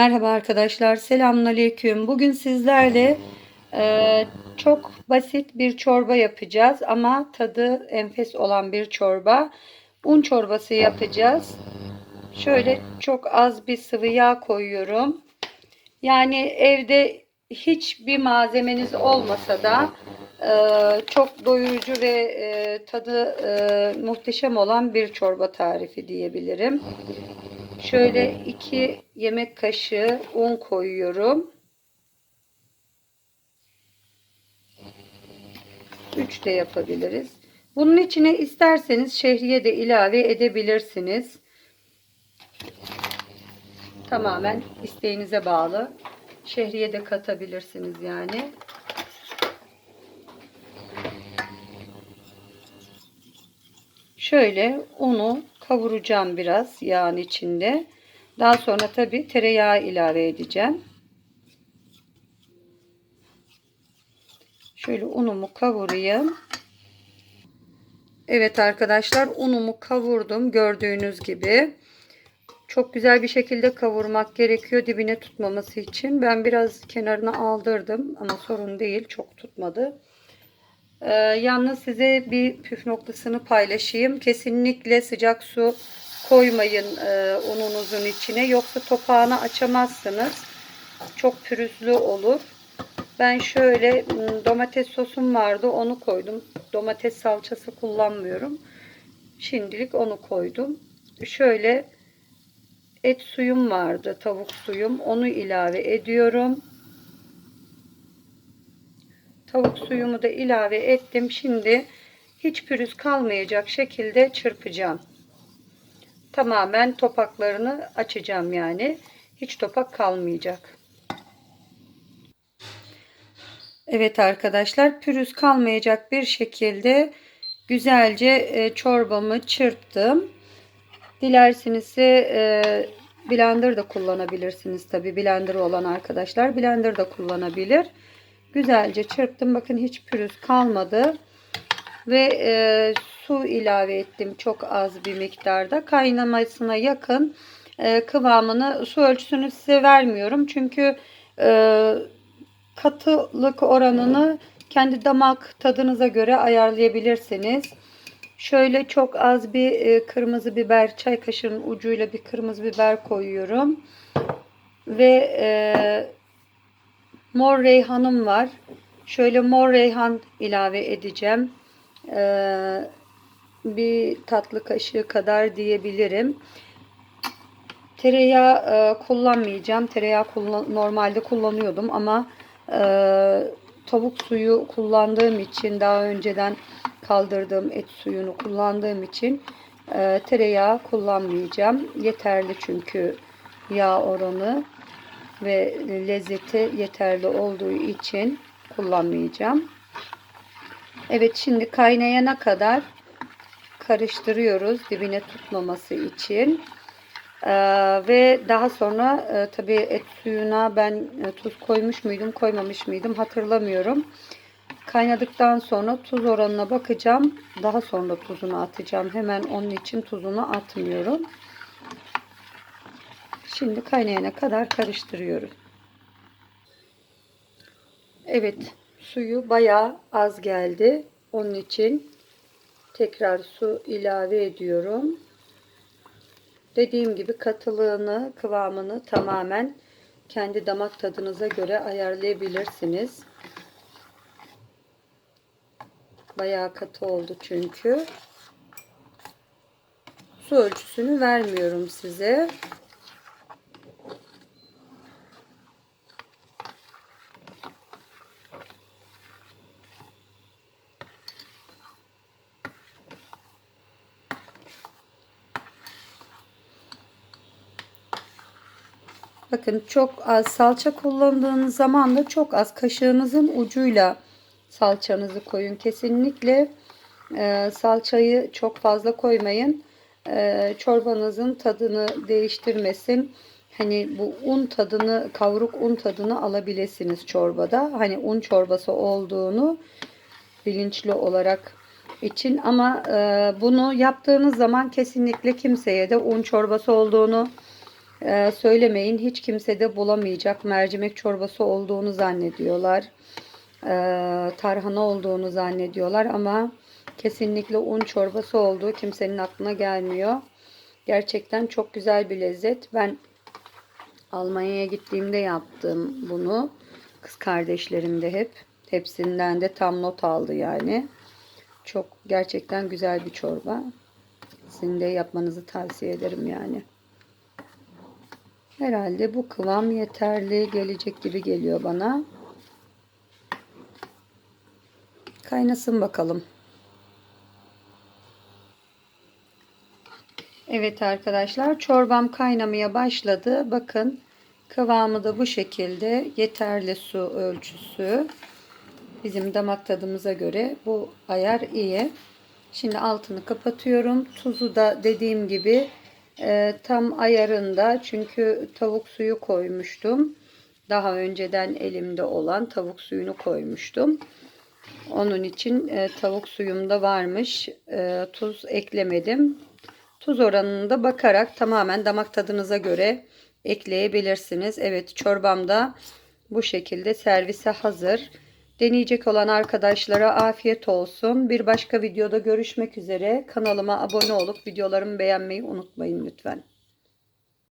Merhaba arkadaşlar, selamünaleyküm. Bugün sizlerle e, çok basit bir çorba yapacağız ama tadı enfes olan bir çorba. Un çorbası yapacağız. Şöyle çok az bir sıvı yağ koyuyorum. Yani evde hiçbir malzemeniz olmasa da e, çok doyurucu ve e, tadı e, muhteşem olan bir çorba tarifi diyebilirim. Şöyle 2 yemek kaşığı un koyuyorum. 3 de yapabiliriz. Bunun içine isterseniz şehriye de ilave edebilirsiniz. Tamamen isteğinize bağlı. Şehriye de katabilirsiniz yani. Şöyle unu kavuracağım biraz yağın içinde. Daha sonra tabi tereyağı ilave edeceğim. Şöyle unumu kavurayım. Evet arkadaşlar unumu kavurdum gördüğünüz gibi. Çok güzel bir şekilde kavurmak gerekiyor dibine tutmaması için. Ben biraz kenarına aldırdım ama sorun değil çok tutmadı. Ee, yalnız size bir püf noktasını paylaşayım. Kesinlikle sıcak su koymayın e, ununuzun içine. Yoksa topağını açamazsınız. Çok pürüzlü olur. Ben şöyle domates sosum vardı. Onu koydum. Domates salçası kullanmıyorum. Şimdilik onu koydum. Şöyle et suyum vardı. Tavuk suyum. Onu ilave ediyorum. Tavuk suyumu da ilave ettim. Şimdi hiç pürüz kalmayacak şekilde çırpacağım. Tamamen topaklarını açacağım yani. Hiç topak kalmayacak. Evet arkadaşlar pürüz kalmayacak bir şekilde güzelce e, çorbamı çırptım. Dilerseniz e, blender da kullanabilirsiniz tabi blender olan arkadaşlar blender da kullanabilir. Güzelce çırptım. Bakın hiç pürüz kalmadı. Ve e, su ilave ettim çok az bir miktarda. Kaynamasına yakın e, kıvamını su ölçüsünü size vermiyorum. Çünkü e, katılık oranını kendi damak tadınıza göre ayarlayabilirsiniz. Şöyle çok az bir e, kırmızı biber, çay kaşığının ucuyla bir kırmızı biber koyuyorum. Ve e, mor reyhanım var. Şöyle mor reyhan ilave edeceğim. Ee, bir tatlı kaşığı kadar diyebilirim. Tereyağı e, kullanmayacağım. Tereyağı kullan normalde kullanıyordum ama e, tavuk suyu kullandığım için daha önceden kaldırdığım et suyunu kullandığım için e, tereyağı kullanmayacağım. Yeterli çünkü yağ oranı ve lezzeti yeterli olduğu için kullanmayacağım. Evet şimdi kaynayana kadar karıştırıyoruz dibine tutmaması için. Ee, ve daha sonra e, tabii et suyuna ben e, tuz koymuş muydum koymamış mıydım hatırlamıyorum. Kaynadıktan sonra tuz oranına bakacağım. Daha sonra tuzunu atacağım. Hemen onun için tuzunu atmıyorum. Şimdi kaynayana kadar karıştırıyorum. Evet suyu bayağı az geldi. Onun için tekrar su ilave ediyorum. Dediğim gibi katılığını, kıvamını tamamen kendi damak tadınıza göre ayarlayabilirsiniz. Bayağı katı oldu çünkü. Su ölçüsünü vermiyorum size. Bakın çok az salça kullandığınız zaman da çok az kaşığınızın ucuyla salçanızı koyun. Kesinlikle e, salçayı çok fazla koymayın. E, çorbanızın tadını değiştirmesin. Hani bu un tadını, kavruk un tadını alabilirsiniz çorbada. Hani un çorbası olduğunu bilinçli olarak için ama e, bunu yaptığınız zaman kesinlikle kimseye de un çorbası olduğunu Ee, söylemeyin hiç kimse de bulamayacak mercimek çorbası olduğunu zannediyorlar. Ee, tarhana olduğunu zannediyorlar ama kesinlikle un çorbası olduğu kimsenin aklına gelmiyor. Gerçekten çok güzel bir lezzet. Ben Almanya'ya gittiğimde yaptım bunu. Kız kardeşlerim de hep. Hepsinden de tam not aldı yani. Çok gerçekten güzel bir çorba. Sizin de yapmanızı tavsiye ederim yani. Herhalde bu kıvam yeterli gelecek gibi geliyor bana. Kaynasın bakalım. Evet arkadaşlar çorbam kaynamaya başladı. Bakın kıvamı da bu şekilde yeterli su ölçüsü. Bizim damak tadımıza göre bu ayar iyi. Şimdi altını kapatıyorum. Tuzu da dediğim gibi e, tam ayarında. Çünkü tavuk suyu koymuştum. Daha önceden elimde olan tavuk suyunu koymuştum. Onun için e, tavuk suyumda varmış. E, tuz eklemedim. Tuz oranını da bakarak tamamen damak tadınıza göre ekleyebilirsiniz. Evet çorbam da bu şekilde servise hazır. Deneyecek olan arkadaşlara afiyet olsun. Bir başka videoda görüşmek üzere. Kanalıma abone olup videolarımı beğenmeyi unutmayın lütfen.